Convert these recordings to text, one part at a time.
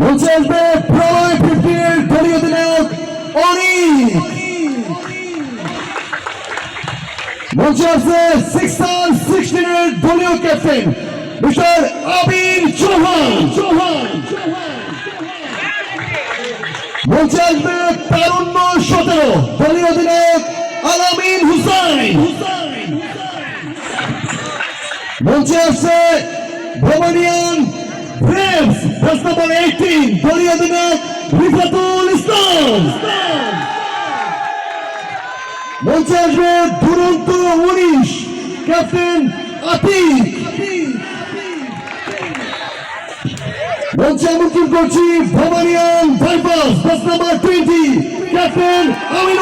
মঞ্চে আসবে প্রলয় ফিফটিনের দলীয় অধিনায়ক অনিক। মঞ্চে আসবে সিক্স সিক্সটিনের দলীয় ক্যাপ্টেন মিস্টার আবির চৌহান। চৌহান মঞ্চে আসবে তারুণ্য সতেরো দলীয় অধিনায়ক আলামিন হুসাইন। মঞ্চে আসছে ভ্রমণিয়ান ব্রেভস বাস নম্বর এইটিন দলীয় অধিনায়ক রিফাতুল ইসলাম। মঞ্চে আসবে দুরন্ত উনিশ, ক্যাপ্টেন আতিক। মঞ্চে আমন্ত্রণ করছি ভবানিয়ান ভাইপাস বাস নাম্বার টোয়েন্টি ক্যাপ্টেন আমিনুল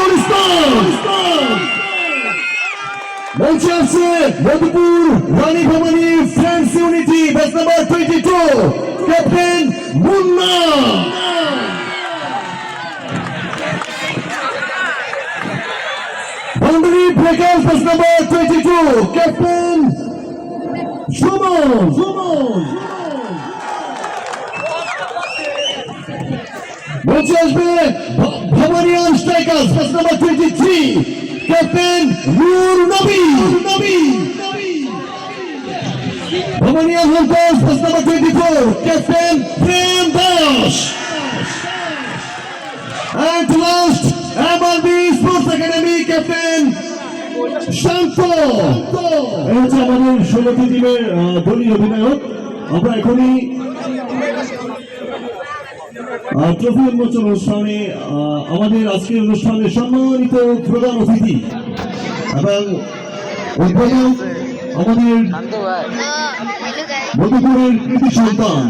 আছে মধুপুর রানী ভবানী ফ্রেন্ডস ইউনিটি বাস number twenty two captain Munna boundary breakers বাস number twenty two captain Suman Suman মঞ্চে আসবে ভ- Bhabanian strikers bus number twenty three captain Nur Nabi. Nabi hunters bus number twenty four captain Prem Das. And last, MRB Sports Academy captain Shanto. হচ্ছে আমাদের ষোলোটি টিমের দলীয় অধিনায়ক। আমরা এখনই ট্রফি উন্মোচন অনুষ্ঠানে আমাদের আজকের অনুষ্ঠানে সম্মানিত প্রধান অতিথি এবং উদ্বোধক আমাদের মধুপুরের কৃতি সন্তান,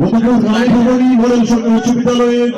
মধুপুর রায় ভবানী মডেল উচ্চ বিদ্যালয়ের